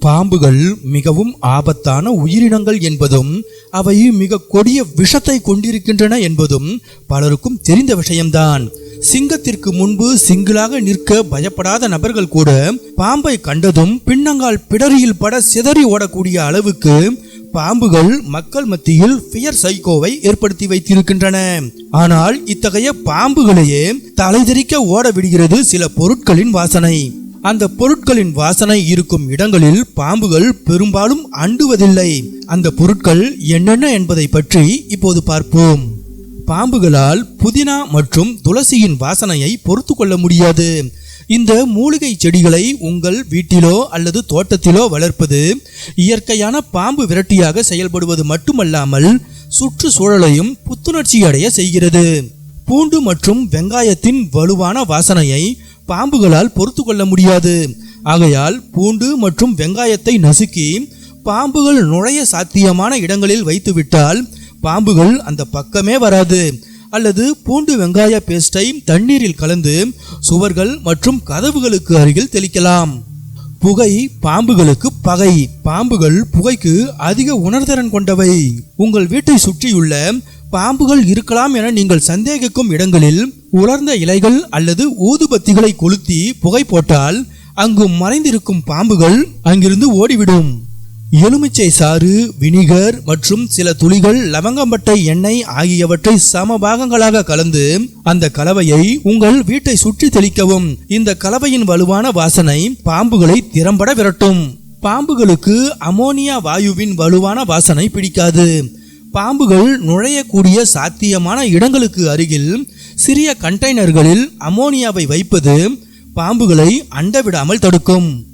பாம்புகள் மிகவும் ஆபத்தான உயிரினங்கள் என்பதும் அவை மிக கொடிய விஷத்தை கொண்டிருக்கின்றன என்பதும் பலருக்கும் தெரிந்த விஷயம்தான். சிங்கத்திற்கு முன்பு சிங்கிளாக நிற்க பயப்படாத நபர்கள் கூட பாம்பை கண்டதும் பின்னங்கால் பிடரியில் பட சிதறி ஓடக்கூடிய அளவுக்கு பாம்புகள் மக்கள் மத்தியில் ஃபியர் சைக்கோவை ஏற்படுத்தி வைத்திருக்கின்றன. ஆனால் இத்தகைய பாம்புகளையே தலைதெறிக்க ஓட விடுகிறது சில பொருட்களின் வாசனை. அந்த பொருட்களின் வாசனை இருக்கும் இடங்களில் பாம்புகள் பெரும்பாலும் அண்டுவதில்லை. அந்த பொருட்கள் என்னென்ன என்பதை பற்றி இப்போது பார்ப்போம். பாம்புகளால் புதினா மற்றும் துளசியின் வாசனையை பொறுத்து கொள்ள முடியாது. இந்த மூலிகை செடிகளை உங்கள் வீட்டிலோ அல்லது தோட்டத்திலோ வளர்ப்பது இயற்கையான பாம்பு விரட்டியாக செயல்படுவது மட்டுமல்லாமல் சுற்றுச்சூழலையும் புத்துணர்ச்சி அடைய செய்கிறது. பூண்டு மற்றும் வெங்காயத்தின் வலுவான வாசனையை பாம்புகளால் பொறுத்து கொள்ள முடியாது. ஆகையால் பூண்டு மற்றும் வெங்காயத்தை நசுக்கி பாம்புகள் நுழைய சாத்தியமான இடங்களில் வைத்துவிட்டால் பாம்புகள் அந்த பக்கமே வராது. அல்லது பூண்டு வெங்காய பேஸ்டை தண்ணீரில் கலந்து சுவர்கள் மற்றும் கதவுகளுக்கு அருகில் தெளிக்கலாம். புகை பாம்புகளுக்கு பகை. பாம்புகள் புகைக்கு அதிக உணர்திறன் கொண்டவை. உங்கள் வீட்டை சுற்றியுள்ள பாம்புகள் இருக்கலாம் என நீங்கள் சந்தேகிக்கும் இடங்களில் உலர்ந்த இலைகள் அல்லது ஊதுபத்திகளை கொளுத்தி புகை போட்டால் அங்கு மறைந்திருக்கும் பாம்புகள் அங்கிருந்து ஓடிவிடும். எலுமிச்சை சாறு வினிகர் மற்றும் சில துளிகள் லவங்கம்பட்டை எண்ணெய் ஆகியவற்றை சம பாகங்களாக கலந்து அந்த கலவையை உங்கள் வீட்டை சுற்றி தெளிக்கவும். இந்த கலவையின் வலுவான வாசனை பாம்புகளை திறம்பட விரட்டும். பாம்புகளுக்கு அமோனியா வாயுவின் வலுவான வாசனை பிடிக்காது. பாம்புகள் நுழையக்கூடிய சாத்தியமான இடங்களுக்கு அருகில் சிறிய கண்டெய்னர்களில் அமோனியாவை வைப்பது பாம்புகளை அண்டவிடாமல் தடுக்கும்.